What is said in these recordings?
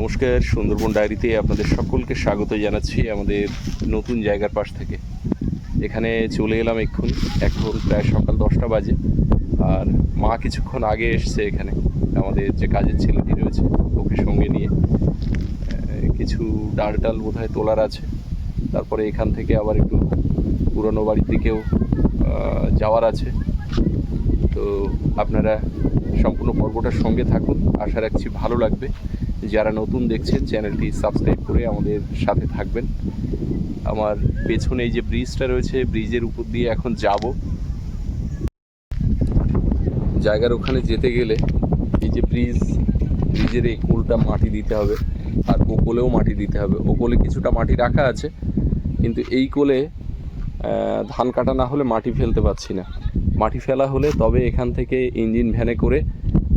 নমস্কার, সুন্দরবন ডায়েরিতে আপনাদের সকলকে স্বাগত জানাচ্ছি আমাদের নতুন জায়গার পাশ থেকে। এখানে চলে এলাম এক্ষুনি, এখন প্রায় সকাল দশটা বাজে, আর মা কিছুক্ষণ আগে এসছে এখানে, আমাদের যে কাজের ছেলেটি রয়েছে ওকে সঙ্গে নিয়ে। কিছু ডাল টাল বোধহয় তোলার আছে, তারপরে এখান থেকে আবার একটু পুরনো বাড়ির দিকেও যাওয়ার আছে। তো আপনারা সম্পূর্ণ পর্বটার সঙ্গে থাকুন, আশা রাখছি ভালো লাগবে। যারা নতুন দেখছেন, চ্যানেলটি সাবস্ক্রাইব করে আমাদের সাথে থাকবেন। আমার পেছনে এই যে ব্রিজটা রয়েছে, ব্রিজের উপর দিয়ে এখন যাব। জায়গার ওখানে যেতে গেলে এই যে ব্রিজ, ব্রিজের এই কোলটা মাটি দিতে হবে, আর ও কোলেও মাটি দিতে হবে। ও কোলে কিছুটা মাটি রাখা আছে, কিন্তু এই কোলে ধান কাটা না হলে মাটি ফেলতে পারছি না। মাটি ফেলা হলে তবে এখান থেকে ইঞ্জিন ভ্যানে করে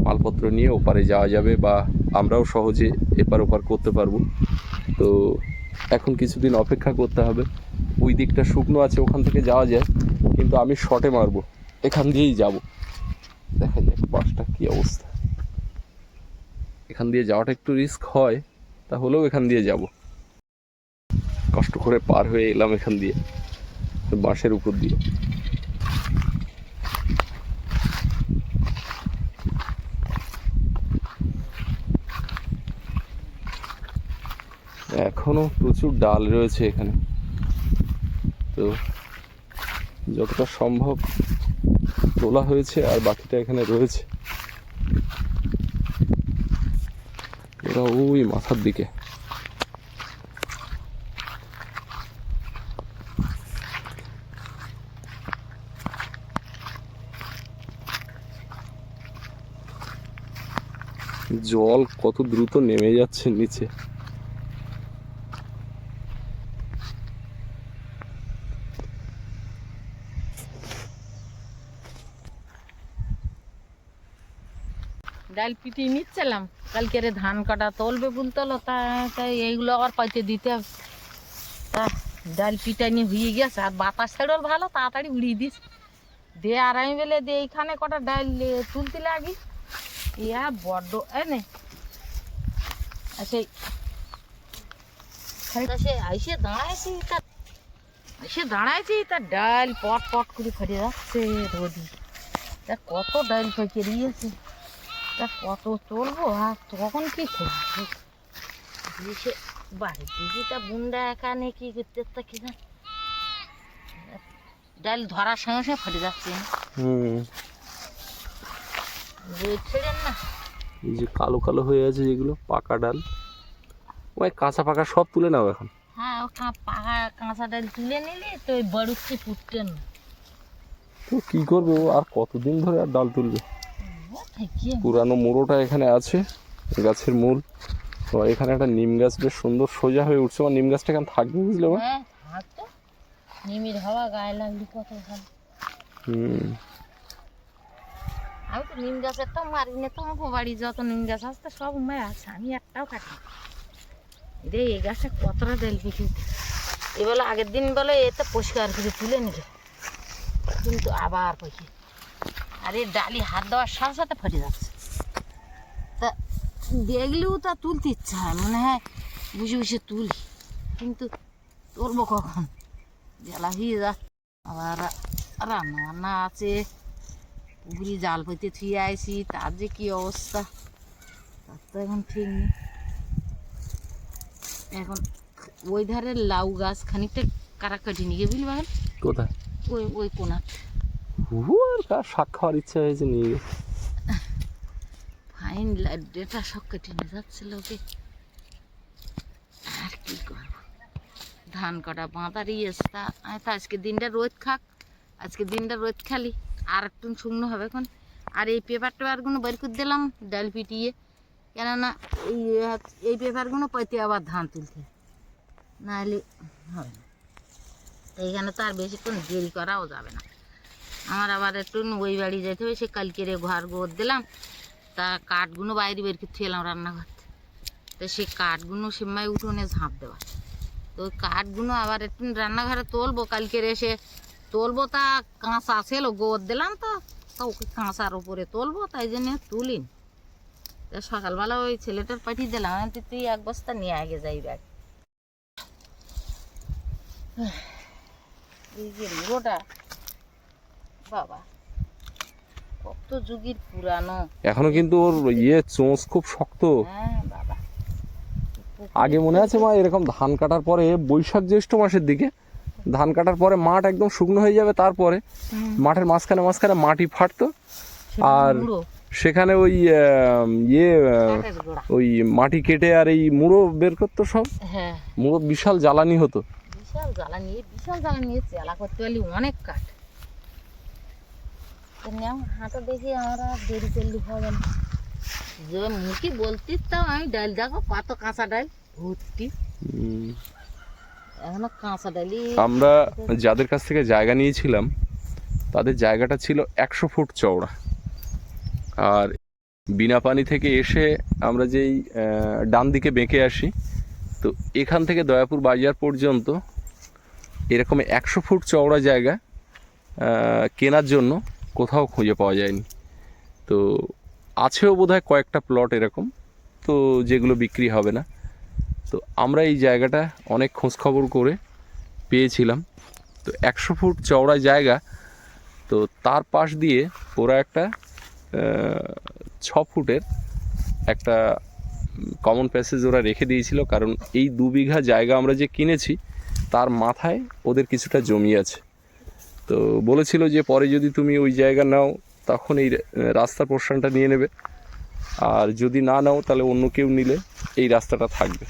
মালপত্র নিয়ে ওপারে যাওয়া যাবে বা আমরাও সহজে এপার ওপার করতে পারব। তো এখন কিছুদিন অপেক্ষা করতে হবে। ওই দিকটা শুকনো আছে, ওখান থেকে যাওয়া যায়। কিন্তু আমি শর্টে মারবো। এখান দিয়েই যাব। দেখা যাক বাসটা কী অবস্থা। এখান দিয়ে যাওয়াটা একটু রিস্ক হয় তাহলেও এখান দিয়ে যাব। কষ্ট করে পার হয়ে এলাম এখান দিয়ে, বাঁশের উপর দিয়ে। এখনও প্রচুর ডাল রয়েছে এখানে। তো যতটা সম্ভব তোলা হয়েছে আর বাকিটা এখানে রয়েছে। ওরা ওই মাথার দিকে। জল কত দ্রুত নেমে যাচ্ছে নিচে। ডাল পিটিয়ে নিচ্ছিলাম। কালকে রে ধান কাটা তলবে বলতলো তা তাই এইগুলো আবার পাইতে দিতে হবে। তা ডাল পিটানি হয়ে গেছে আর বাতাস ছেড়ল ভালো তাড়াতাড়ি উড়িয়ে দিস। দিয়ে আর আমি বলে দিয়ে এইখানে কটা ডাল এ, তুলতে লাগি। ইয়া বড্ড এনে সেই তা সে আইসে দাঁড়াইছি তা এসে দাঁড়াইছি তা ডাল পট পট করে ফেটে যাচ্ছে রোদি। তা কত ডাল পেকে দিয়েছে তা কত চলবো আর তখন কি করব? দিয়েছে বাড়ির দিদি তা বুন্ডা এখানে কি করতে তা কি না ডাল ধরার সঙ্গে সঙ্গে ফেটে যাচ্ছে। ছেড়েন না? এই যে কালো কালো হয়ে আছে যেগুলো পাকা ডাল। ওই কাঁচা পাকা সব তুলে নাও এখন। হ্যাঁ ও পাকা কাঁচা ডাল তুলে নিলে তো ওই বড়ুচ্ছি ফুটতেন তো কি করব? আর কতদিন ধরে আর ডাল তুলবে? পুরানো মুড়োটা এখানে আছে গাছের মূল। তো এখানে একটা নিম গাছ বেশ সুন্দর সোজা হয়ে উঠছে। আমার নিম গাছটা এখানে থাকবে বুঝলে মা? হ্যাঁ নিমির হাওয়া গায়ে লাগলি কত ভালো। হুম। আমি তো নিম গাছের তো মারি না তোমাকে বাড়ি যত নিম গাছ আসতে সব উমায় আছে আমি একটাও কাটি রে এই গাছে কতটা তেল পিঠি। এবার আগের দিন বলে এতে পরিষ্কার করে তুলে নিলে কিন্তু আবার পয়সা আর এই ডালি হাত দেওয়ার সাথে সাথে ফেটে যাচ্ছে। তা দেখলেও তা তুলতে ইচ্ছা হয় মনে হয় বুঝে বুঝে তুলি। কিন্তু তুলবো কখন? জ্বালা হয়ে যা আবার রান্না বান্না আছে পুকুরি জাল পেতে থুয়ে আইসি তার যে কি অবস্থা? তার তো এখন ঠিক নেই। এখন ওই ধারে লাউ গাছ খানিকটা কারা কাটি নিয়ে বুঝলি বাহের কোথায়? ওই ওই কোনা আর কার শাক খাওয়ার হয়েছে নিয়ে গেছে। ফাইন কেটে নিয়ে আর কি করব? ধান কাটা তো, আজকে দিনটা রোদ খাক। আজকে দিনটা রোদ খালি। আর একটু শুকনো হবে এখন। আর এই পেপার টেপারগুলো বের করে দিলাম, ডাল পিটিয়ে। কেননা এই এই পেপারগুলো পাইতে আবার ধান তুলতে। নাহলে হবে না। এইখানে তো আর বেশিক্ষণ দেরি করাও যাবে না। আমার আবার একটু ওই বাড়ি যেতে হবে, সে কালকে রে ঘর গোর দিলাম। তা কাঠগুলো বাইরে বের করতে এলাম রান্নাঘর। তো সেই কাঠগুলো সেমাই উঠোনে ঝাঁপ দেওয়া। তো ওই কাঠগুলো আবার একটু রান্নাঘরে তুলবো, কালকে এসে তুলবো, তা কাঁচা ছিল গোর দিলাম তো, তা ওকে কাঁচার উপরে তুলবো, তাই জন্য তুলিন তা সকালবেলা ওই ছেলেটার পাঠিয়ে দিলাম তুই এক বস্তা নিয়ে আগে যাই ব্যাগ। এই যে মুড়োটা বাবা। কত যুগের পুরানো। এখনও কিন্তু ওর ইয়ে চোঁচ খুব শক্ত। হ্যাঁ বাবা। আগে মনে আছে মা এরকম ধান কাটার পরে বৈশাখ জ্যৈষ্ঠ মাসের দিকে ধান কাটার পরে মাঠ একদম শুকনো হয়ে যাবে তারপরে মাঠের মাঝখানে মাঝখানে মাটি ফাটতো। আর- সেখানে ওই ইয়ে। ওই মাটি কেটে আর এই মুড়ো বের করতো সব। হ্যাঁ। মুড়ো বিশাল জ্বালানি হতো। বিশাল জ্বালা নিয়ে বিশাল জ্বালা চেলা করতে পারলি অনেক কাঠ। হাঁটা দেখি আমরা দেরি করলে হবে না। যে মুখে বলতিস তাও আমি ডাল দেখো কত কাঁচা ডাল। ভর্তি। এখনও কাঁচা ডালি আমরা যাদের কাছ থেকে জায়গা নিয়েছিলাম তাদের জায়গাটা ছিল একশো ফুট চওড়া। আর বিনা পানি থেকে এসে আমরা যেই ডান দিকে বেঁকে আসি তো এখান থেকে দয়াপুর বাজার পর্যন্ত এরকম একশো ফুট চওড়া জায়গা কেনার জন্য কোথাও খুঁজে পাওয়া যায়নি। তো আছেও বোধহয় কয়েকটা প্লট এরকম, তো যেগুলো বিক্রি হবে না। তো আমরা এই জায়গাটা অনেক খোঁজখবর করে পেয়েছিলাম। তো একশো ফুট চওড়া জায়গা, তো তার পাশ দিয়ে ওরা একটা ছ ফুটের একটা কমন প্যাসেজ ওরা রেখে দিয়েছিল, কারণ এই দু বিঘা জায়গা আমরা যে কিনেছি, তার মাথায় ওদের কিছুটা জমি আছে। তো বলেছিল যে পরে যদি তুমি ওই জায়গা নাও, তখন এই রাস্তার পোর্শনটা নিয়ে নেবে। আর যদি না নাও, তাহলে অন্য কেউ নিলে এই রাস্তাটা থাকবে।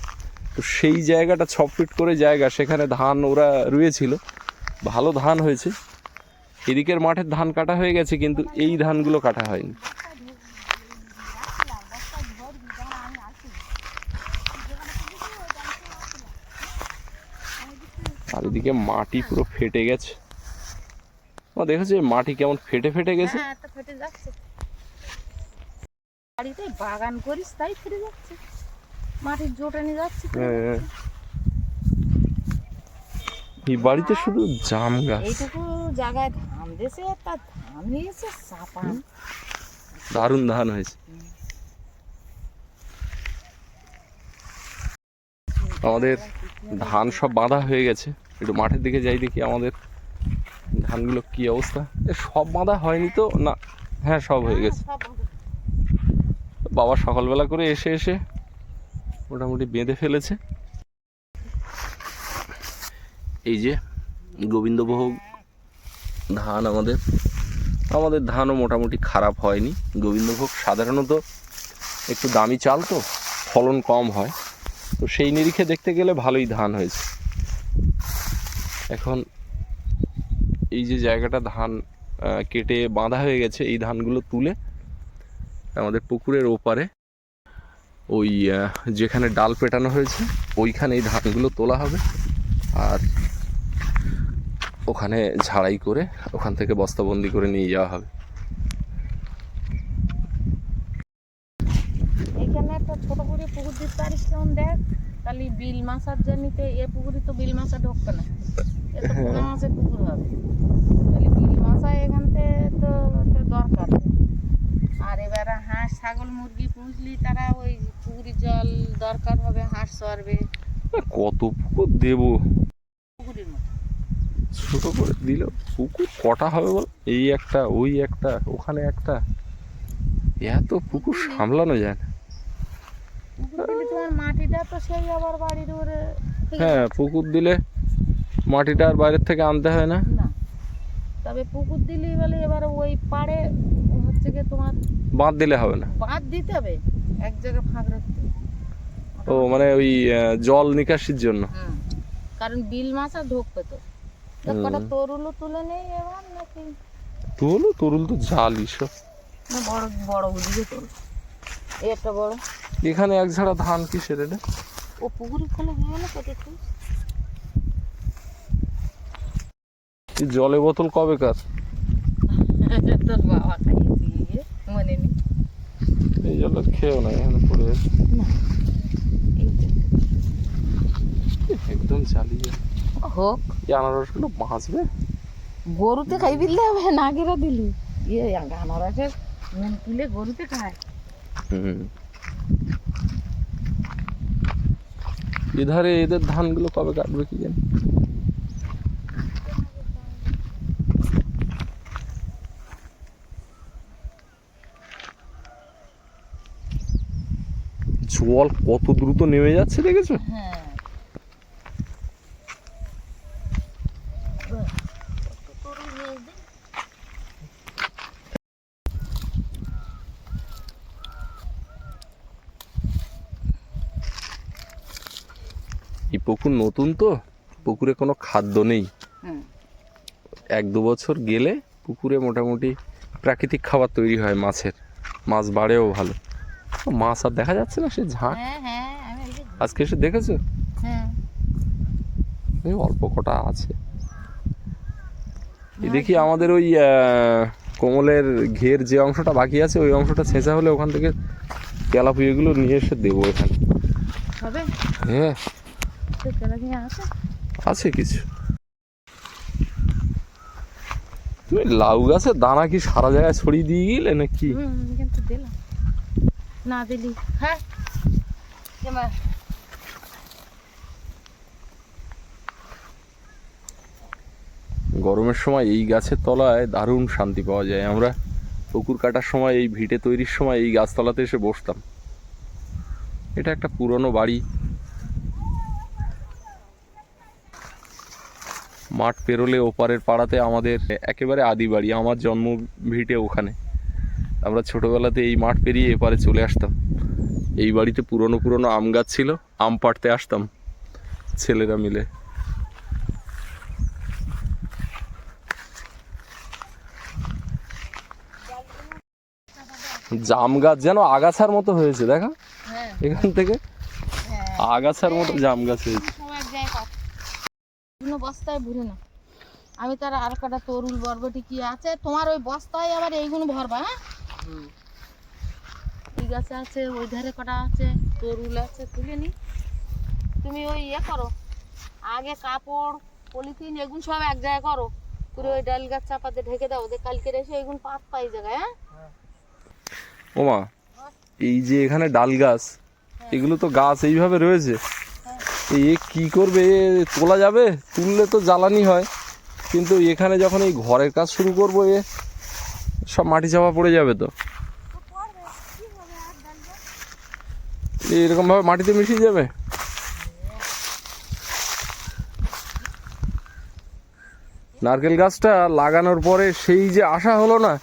তো সেই জায়গাটা ছ ফিট করে জায়গা, সেখানে ধান ওরা রুয়েছিল। ভালো ধান হয়েছে। এদিকের মাঠের ধান কাটা হয়ে গেছে, কিন্তু এই ধানগুলো কাটা হয়নি। আর এদিকে মাটি পুরো ফেটে গেছে। ও দেখেছ মাটি কেমন ফেটে ফেটে গেছে। হ্যাঁ তো ফেটে যাচ্ছে। বাড়িতে বাগান করিস তাই ফেটে যাচ্ছে। মাটির জোটে নিয়ে যাচ্ছে হ্যাঁ। এই বাড়িতে শুধু জাম গাছ। এইটুকু জায়গায় ধান দিয়েছে তা ধান হয়েছে চাপান দারুণ ধান হয়েছে। আমাদের ধান সব বাঁধা হয়ে গেছে। একটু মাঠের দিকে যাই দেখি আমাদের। ধানগুলো কি অবস্থা? এ সব বাঁধা হয়নি তো? না হ্যাঁ সব হয়ে গেছে। বাবা সকালবেলা করে এসে এসে মোটামুটি বেঁধে ফেলেছে। এই যে গোবিন্দভোগ ধান আমাদের। আমাদের ধানও মোটামুটি খারাপ হয়নি। গোবিন্দভোগ সাধারণত একটু দামি চাল তো ফলন কম হয়। তো সেই নিরিখে দেখতে গেলে ভালোই ধান হয়েছে। এখন এই যে জায়গাটা ধান কেটে বাঁধা হয়ে গেছে, এই ধানগুলো তুলে আমাদের পুকুরের ওপারে ওই যেখানে ডাল পেটানো হয়েছে ওইখানে এই ধানগুলো তোলা হবে আর ওখানে ঝাড়াই করে ওখান থেকে বস্তাবন্দি করে নিয়ে যাওয়া হবে এখানে একটা ছোট করে পুকুর দিতে পারিস কেমন দেখ তাহলে বিল মাছার জন্যতে এ পুকুরে তো বিল মাছা ঢুকবে না এ তো পোনা মাছের পুকুর হবে তাহলে বিল মাছা এখানতে তো একটা দরকার আর এবারে হাঁস ছাগল মুরগি পুষলি তারা ওই পুকুরের জল দরকার হবে হাঁস চড়বে কত পুকুর দেবো। ছোট করে দিল পুকুর কটা হবে বল? এই একটা ওই একটা ওখানে একটা। এত পুকুর সামলানো যায় না। তোমার মাটিটা তো সেই আবার বাড়ির ওরে থেকে হ্যাঁ পুকুর দিলে মাটিটা আর বাইরের থেকে আনতে হয় না। তবে পুকুর দিলেই বলে এবার ওই পাড়ে হচ্ছে গিয়ে তোমার বাঁধ দিলে হবে না। বাদ দিতে হবে। এক জায়গায় ফাঁক রাখতে। ও মানে ওই জল নিকাশির জন্য। কারণ বিল মাছ আর ঢোকবে তো। তো কটা তরুলও তুলে নেই এবার নাকি? তুলো তরুল তো জালই সব। না বড় বড় বুঝিয়ে তোল। এই একটা বড়। এখানে এক ঝাড়া ধান কিসের এটা? ও পুকুরে খোলা হয়ে গেল কত তুই এই জলে বোতল কবে কার? তোর বাবা খাইয়েছি গিয়ে মনে নেই। এই জল খেয়েও না এখানে পড়ে আছে। একদম চালিয়ে। হোক। এই গরুতে খাই দিলে হবে না গেরা দিলি। ইয়ে আনারসের তুলে গরুতে খায়। হুম। এধারে এদের ধানগুলো কবে কাটবে কি জানি? জল কত দ্রুত নেমে যাচ্ছে দেখেছ? হ্যাঁ এই পুকুর নতুন তো পুকুরে কোনো খাদ্য নেই। এক দু বছর গেলে পুকুরে মোটামুটি প্রাকৃতিক খাবার তৈরি হয় মাছের মাছ বাড়েও ভালো। মাছ আর দেখা যাচ্ছে না? সে ঝাঁক। হ্যাঁ হ্যাঁ আজকে এসে দেখেছ? হ্যাঁ। এই অল্প কটা আছে। এই দেখি আমাদের ওই কোমলের ঘের যে অংশটা বাকি আছে ওই অংশটা ছেঁচা হলে ওখান থেকে তেলাপুয়েগুলো নিয়ে এসে দেবো এখানে। হ্যাঁ। আছে? কিছু। তুমি লাউ গাছের দানা কি সারা জায়গায় ছড়িয়ে দিয়ে গেলে নাকি? না দিলি। হ্যাঁ? গরমের সময় এই গাছের তলায় দারুণ শান্তি পাওয়া যায়। আমরা পুকুর কাটার সময়, এই ভিটে তৈরির সময় এই গাছতলাতে এসে বসতাম। এটা একটা পুরনো বাড়ি। মাঠ পেরোলে ওপারের পাড়াতে আমাদের একেবারে আদি বাড়ি। আমার জন্ম ভিটে ওখানে। আমরা ছোটবেলাতে এই মাঠ পেরিয়ে এপারে চলে আসতাম। এই বাড়িতে পুরনো পুরনো আম গাছ ছিল আম পাড়তে আসতাম ছেলেরা মিলে। জাম গাছ যেন আগাছার মতো হয়েছে দেখো? হ্যাঁ। এখান থেকে? হ্যাঁ। আগাছার মতো জাম গাছ হয়েছে। বস্তায় ভরে না। আমি তার আর কটা তরুল বরবটি কি আছে? তোমার ওই বস্তায় আবার এইগুলো ভরবা হ্যাঁ? এই গাছে আছে ওই ধারে কটা আছে তরুল আছে তুলে নি। তুমি ওই ইয়ে করো আগে কাপড় পলিথিন এগুলো সব এক জায়গায় করো। করে ওই ডাল গাছ চাপাতে ঢেকে দাও ওদের কালকে এসে এগুলো পাত পাই জায়গায় হ্যাঁ? ওমা এই যে এখানে ডাল গাছ এগুলো তো গাছ এইভাবে রয়েছে। এ কি করবে? এ তোলা যাবে? তুললে তো জ্বালানি হয়। কিন্তু এখানে যখন এই ঘরের কাজ শুরু করব এ সব মাটি চাপা পড়ে যাবে তো। এরকম ভাবে মাটিতে মিশিয়ে যাবে? নারকেল গাছটা লাগানোর পরে সেই যে আশা হলো না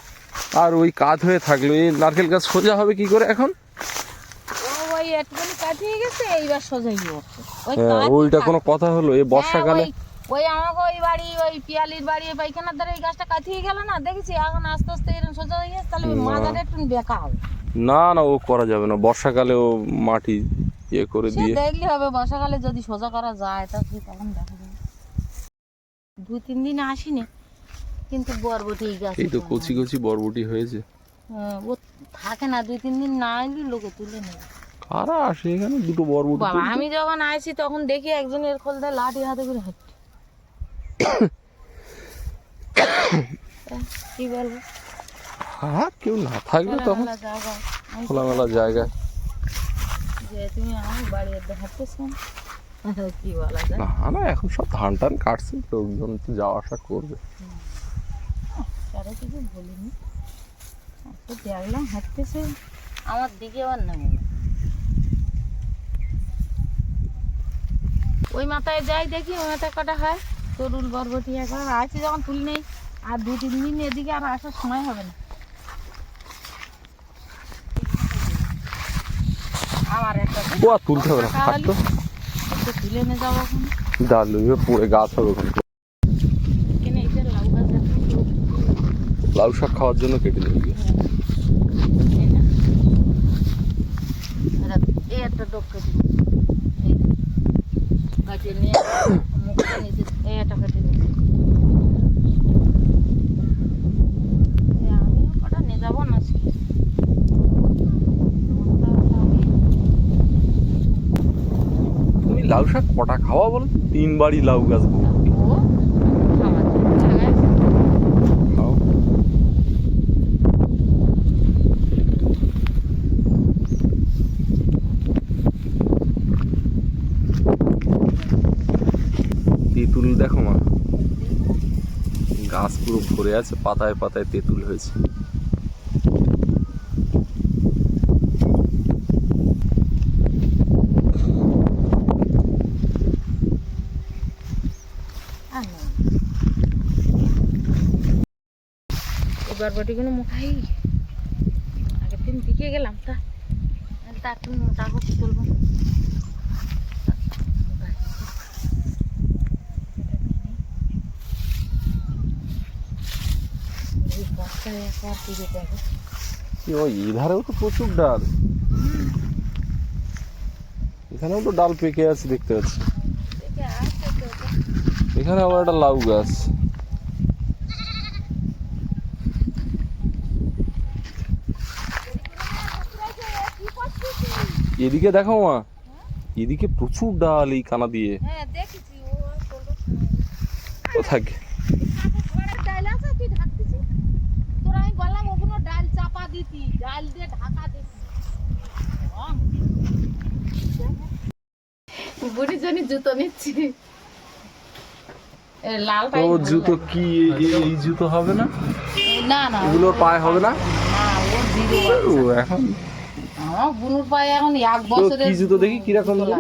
আর ওই কাত হয়ে থাকল। এই নারকেল গাছ সোজা হবে কি করে এখন? ও ওই একটুখানি কাটিয়ে গেছে এইবার সোজাই হচ্ছে। ওই হ্যাঁ, ওইটা কোনো কথা হলো। এই বর্ষাকালে হ্যাঁ, ওই- ওই আমাকে ওই বাড়ি ওই পিয়ালির বাড়ি ওই পাইখানার ধারে এই গাছটা কাটিয়ে গেল না দেখেছি? এখন আস্তে আস্তে এরকম সোজা হয়ে গেছে তাহলে ওই। মাথাটা একটু বেঁকা হবে। না না ও করা যাবে না। বর্ষাকালে ও মাটি ইয়ে করে দিয়ে দেখলে হবে বর্ষাকালে যদি সোজা করা যায় তা কি তখন দেখা যাবে দু তিন দিন আসিনি কিন্তু বরবটি গাছ এই তো কচি কচি বরবটি হয়েছে। ও থাকে না দুই তিন দিন না এলে লোকে তুলে নেবে। কারা আসে এখানে? দুটো বরবটি আমি যখন আসি তখন দেখি একজনের খোল দেয় লাঠি হাতে করে হাঁটছে কি বলব হ্যাঁ কেউ না থাকলে তখন। খোলামেলা জায়গা। জায়গায় যে তুমি আমার বাড়ি এতে হাঁটতেছো কি বলা যায়? না না এখন সব ধান টান কাটছে লোকজন তো যাওয়া আসা করবে। কারও কিছু বলিনি। তো দেখলাম হাঁটতেছে। আমার দিকে আবার নেমে ওই মাথায় যাই দেখি ওই মাথায় কটা হয়। তরুল বরবটি একবার আছে যখন তুলি নেই আর দু তিন দিন এদিকে আর আসার সময় হবে না। একটা ও আর তুলতে হবে না থাকতো তুলে নিয়ে যাব ডাল হয়ে গাছ হবে ওখানে এখানে লাউ শাক খাওয়ার জন্য কেটে দেবে এই এই একটা ডোক কেটে নিয়ে একটা কেটে তুমি লাউ শাক কটা খাওয়া বলো? তিনবারই লাউ গাছ ও খাওয়ার জন্য লাগাইছে। খাও তেঁতুল দেখো মা গাছ পুরো ভরে আছে, পাতায় পাতায় তেঁতুল হয়েছে। আর না এবার বটিগুলো মোটাই আগের দিন দিকে গেলাম তা। তা একটু মোটা হোক তুলবো এই বস্তায় একবার দিকে যাবে কি ওই এধারেও তো প্রচুর ডাল। এখানেও তো ডাল পেকে আছে দেখতে পাচ্ছি। এখানে আবার একটা লাউ গাছ। এদিকে দেখো মা এদিকে প্রচুর ডাল এই কানা দিয়ে। হ্যাঁ কোথায় ডাল আছে তুই ঢাকতেছি তোর আমি বললাম ওগুলো ডাল চাপা দিতি ডাল দিয়ে ঢাকা দিতি বুড়ি জনি জুতো নিচ্ছি। তো জুতো কি? এই- জুতো হবে না? না না। এগুলোর পায়ে হবে না? ও এখন? আমার বুনুর পায়ে এখন এক বছরের কি জুতো দেখি? কীরকম জুতো?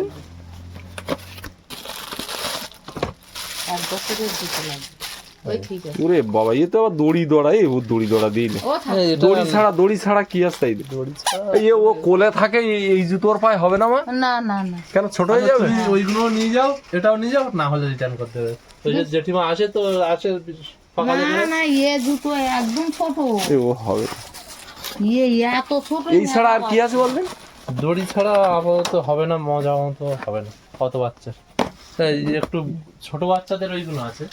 এক বছরের জুতো লাগবে ওরে বাবা এ তো আবার দড়ি দড়া এ ও দড়ি দড়া দিই থাক। দড়ি ছাড়া দড়ি ছাড়া কি আসতে এই যে ও কোলে থাকে এই- জুতোর পায়ে হবে না মা? না না না। কেন ছোট হয়ে যাবে? ওইগুলো নিয়ে যাও এটাও নিয়ে যাও না হলে রিটার্ন করতে হবে। ওই যে জেঠিমা আসে তো আসে না না ইয়ে জুতো একদম ছোট। এ ও হবে। ইয়ে এত ছোট এই ছাড়া আর কি আছে বলবেন? দড়ি ছাড়া আপাতত হবে না মজা মতো হবে না কত বাচ্চা একটু ছোট বাচ্চাদের ওইগুলো আছে।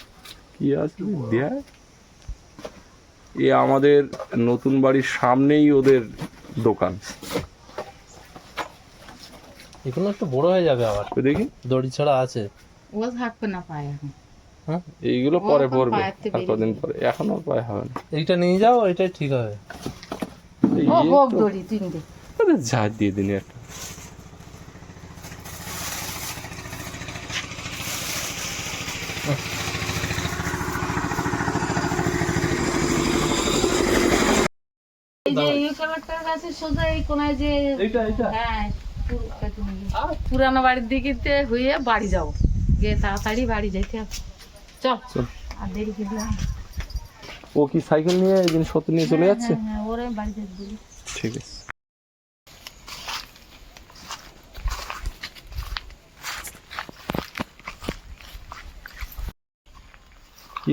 কি আছে? দেয় এ আমাদের নতুন বাড়ির সামনেই ওদের দোকান। এগুলো একটু বড় হয়ে যাবে আবার। তো দেখি। দড়ি ছাড়া আছে। ও থাকবে না পায়ে এখন। হ্যাঁ? এইগুলো পরে পড়বে আর কদিন পরে? এখন আর পায়ে হবে না। এইটা নিয়ে যাও এটাই ঠিক হবে। এই ও হোক দড়ি তিনটে। আরে যা দিয়ে দিন একটা এই যে গাছের সোজা এই কোনায় যে হ্যাঁ। পুরানো বাড়ির দিকে হয়ে বাড়ি যাও। গিয়ে তাড়াতাড়ি বাড়ি যেতে হবে। চল। চল। আর দেরি করলাম ও কি সাইকেল নিয়ে এই জিনিসপত্র নিয়ে চলে যাচ্ছে? হ্যাঁ হ্যাঁ ওরে বাড়ি যেতে ঠিক আছে।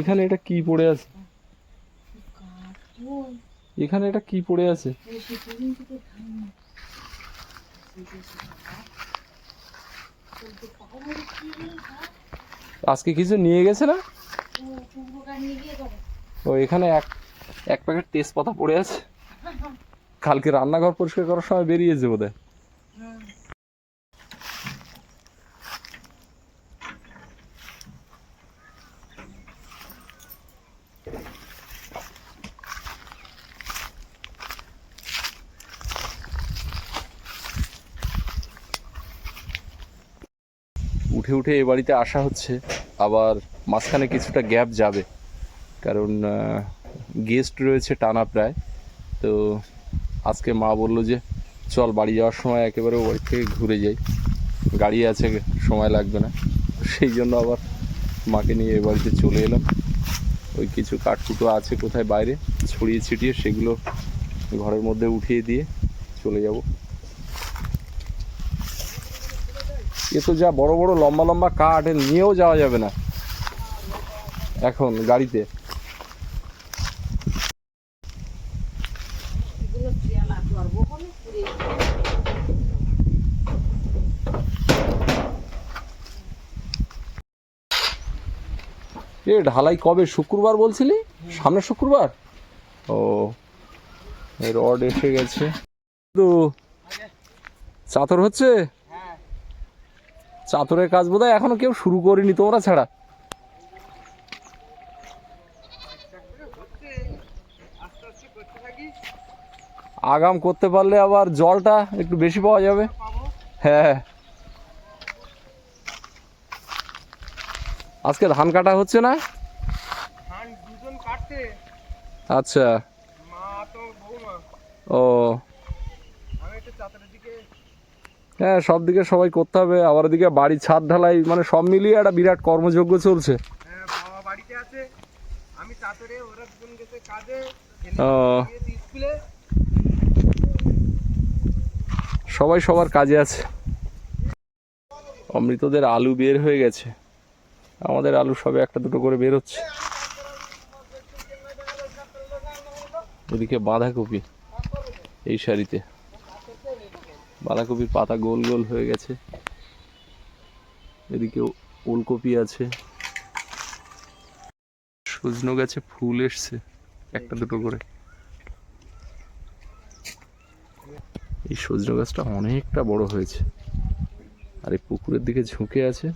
এখানে এটা কি পড়ে আছে? এখানে এটা কি পড়ে আছে? আজকে কিছু নিয়ে গেছে না? ও, এখানে এক এক প্যাকেট তেজপাতা পড়ে আছে। কালকে রান্নাঘর পরিষ্কার করার সময় বেরিয়েছে বোধহয়। উঠে এ বাড়িতে আসা হচ্ছে। আবার মাঝখানে কিছুটা গ্যাপ যাবে। কারণ গেস্ট রয়েছে টানা প্রায়। তো আজকে মা বলল যে, চল বাড়ি যাওয়ার সময় একেবারে বাড়ি থেকে ঘুরে যাই। গাড়ি আছে, সময় লাগবে না। সেই জন্য আবার মাকে নিয়ে এ বাড়িতে চলে এলাম। ওই কিছু কাঠকুটো আছে কোথায় বাইরে, ছড়িয়ে ছিটিয়ে সেগুলো ঘরের মধ্যে উঠিয়ে দিয়ে চলে যাব। এ তো যা বড় বড় লম্বা লম্বা কাঠ নিয়েও যাওয়া যাবে না। এখন গাড়িতে। এ, ঢালাই কবে? শুক্রবার বলছিলি? সামনে শুক্রবার? ও রড এসে গেছে। তো চাতর হচ্ছে? চাতরের কাজ বোধহয় এখনও কেউ শুরু করিনি তোমরা ছাড়া। আগাম করতে পারলে আবার জলটা একটু বেশি পাওয়া যাবে। হ্যাঁ। আজকে ধান কাটা হচ্ছে না? আচ্ছা। ও আমি একটু চাতারের দিকে হ্যাঁ সব দিকে সবাই করতে হবে। আবার দিকে বাড়ির ছাদ ঢালাই মানে সব মিলিয়ে একটা বিরাট কর্মযজ্ঞ চলছে। হ্যাঁ সবাই সবার কাজে আছে। অমৃতদের আলু বের হয়ে গেছে। আমাদের আলু সবে একটা দুটো করে বের হচ্ছে ওদিকে বাঁধাকপি এই সারিতে বাঁধাকপির পাতা গোল গোল হয়ে গেছে। এদিকে ওলকপি আছে। সজনো গাছে ফুল এসছে একটা দুটো করে। এই সজনে গাছটা অনেকটা বড় হয়েছে। আর এই পুকুরের দিকে ঝুঁকে আছে।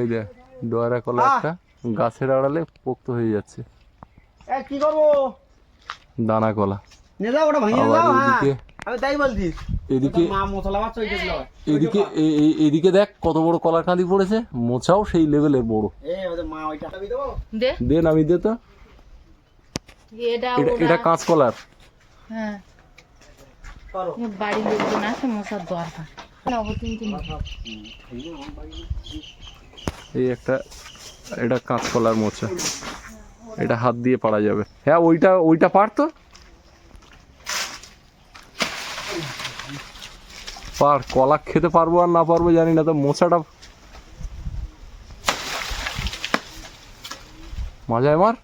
এই দেখ ডোয়ারা কলা একটা গাছের আড়ালে পোক্ত হয়ে যাচ্ছে। কি করব? দানা কলা। ওটা হ্যাঁ আমি তাই এদিকে এদিকে এদিকে দেখ কত বড় কলার কাঁদি পড়েছে। মোচাও সেই লেভেলের বড়। দে। নামি দে তো। এটা কাঁচকলার হ্যাঁ। বাড়ির লোকজন আছে মশার দরকার। নেব তিন তিন। এই একটা এটা কাঁচকলার মোচা এটা হাত দিয়ে পারা যাবে। হ্যাঁ ওইটা ওইটা পারতো পার কলা খেতে পারব আর না পারব জানি না তো মোচাটা মজায় মার?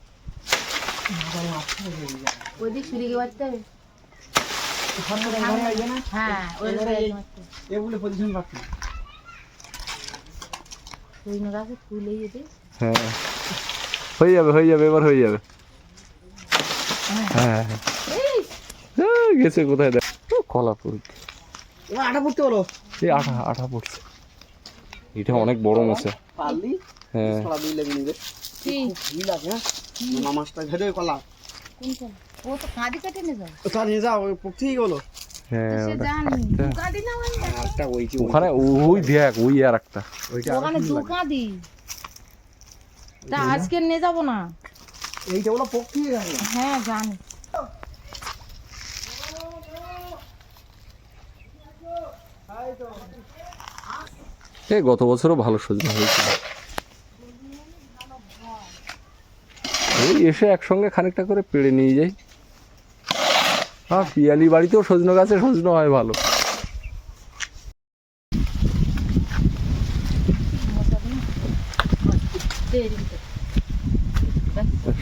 ওই দিক ফিরে গিয়ে বাড়তে হবে। হ্যাঁ হ্যাঁ। হয়ে যাবে হয়ে যাবে এবার হয়ে যাবে। হ্যাঁ। হ্যাঁ, গেছে কোথায় দেখ? ও, কলা পড়ি আটা পড়তে বলো। এই আঠা আঠা পড়ছে। এটা অনেক বড় পারলি? হ্যাঁ। ছড়া দিয়ে লেগে নিবে। কি? ঘি লাগে হ্যাঁ? মাছটা ভেজে কলা। কোনটা? ও তো কাঁদি কেটে নিয়ে যাবে। তো নিয়ে যাও হ্যাঁ ওই ওখানে ওই দেখ ওই আর একটা। ওইটা ওখানে দু কাঁদি। তা আজকে নিয়ে যাব না। এইটা গেল হ্যাঁ জানি। এ গত বছরও ভালো সজনে হয়েছিল। এই এসে একসঙ্গে খানিকটা করে পেড়ে নিয়ে যাই। হ্যাঁ পিয়ালি বাড়িতেও সজনে গাছে সজনে হয় ভালো।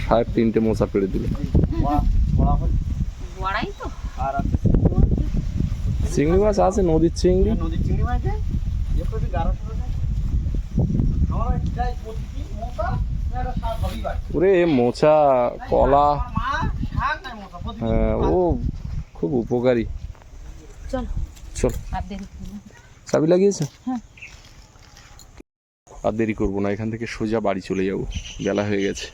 সাড়ে তিনটে মোচা পেড়ে দিল। চিংড়ি মাছ আছে নদীর চিংড়ি। নদীর চিংড়ি মাছ ওরে মোচা কলা। হ্যাঁ, ও খুব উপকারী। চল। চাবি লাগিয়েছে? হ্যাঁ। আর দেরি করব না এখান থেকে সোজা বাড়ি চলে যাব। বেলা হয়ে গেছে।